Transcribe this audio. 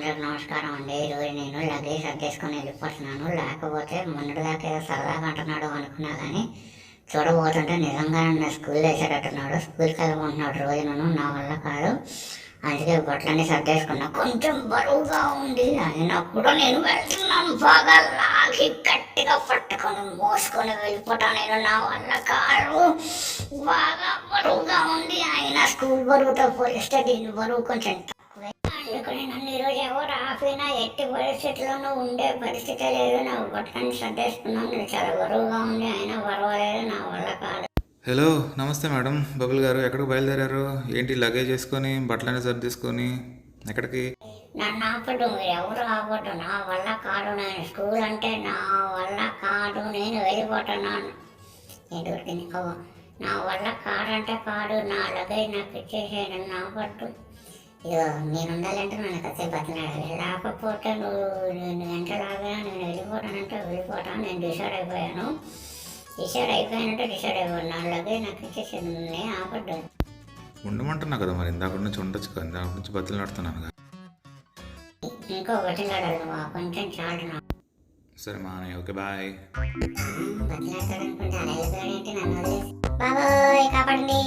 అందరికి నమస్కారం అండి. ఈరోజు నేను లగేజ్ సర్దేసుకొని వెళ్ళిపోతున్నాను. లేకపోతే మొన్నటిదాకా ఏదో సరదాగా అంటున్నాడు అనుకున్నా కానీ చూడబోతుంటే నిజంగా నన్ను స్కూల్ వేసేటట్టున్నాడు. స్కూల్కి వెళ్ళమంటున్నాడు రోజు నన్ను నా వల్ల కాదు. అందుకే బట్టలన్నీ సర్దేసుకున్నా. కొంచెం బరువుగా ఉంది అయినప్పుడు నేను వెళ్తున్నాను. బాగా లాగి గట్టిగా పట్టుకొని మోసుకొని వెళ్ళిపోతాను నేను నా వల్ల కాదు. బాగా బరువుగా ఉంది అయినా స్కూల్ బరువుతో పోలిస్తే దీని బరువు కొంచెం తక్కువే అందుకని నన్ను ఈరోజు ఎవరు ఆపినా ఎట్టి పరిస్థితుల్లోనూ ఉండే పరిస్థితే లేదు. నా బట్టలన్నీ సర్దేసుకున్నాను చాలా బరువుగా ఉంది అయినా పర్వాలేదు. నా వల్ల కాదు. హలో నమస్తే మేడం. బబుల్ గారు ఎక్కడికి బయలుదేరారు? ఏంటి లగేజ్ వేసుకొని బట్టలన్నీ సర్దేసుకొని ఎక్కడికి? నన్ను ఆపడు మీరు ఎవరు ఆపడు నా వల్ల కాదు. నేను స్కూల్ అంటే నా వల్ల కాదు. నేను వెళ్ళిపోతున్నాను. నా వల్ల కాడంటే కాదు. నా లగేజ్ నాకు ఇచ్చేసే నన్ను ఆపట్టు ఇగో నేను ఉండాలంటే నన్ను కసే బతలాడాలి లేకపోతే నువ్వు నేను ఎంతలాగా నేను వెళ్ళిపోతానంటే వెళ్ళిపోతాను నేను డిసైడ్ అయిపోయాను. డిసైడ్ అయిపోయానంటే డిసైడ్ అయిపోయాను నా లగేజ్ నాకు ఇచ్చేసే నేను ఆపడ్డు ఉండమంటున్నా కదా మరి ఇందాక నుంచి ఉండొచ్చు కదా ఇందాక నుంచి బతులు నడుతున్నాను కదా. ఇంకో బతిలాడాలి నువ్వు కొంచెం చాలు నా సరే మా ఓకే బాయ్. బతిలాడతాడనుకుంటే అలా వెళ్ళిపోయాడేంటి నన్ను వదిలేసి? బాబోయ్ కాపాడండి.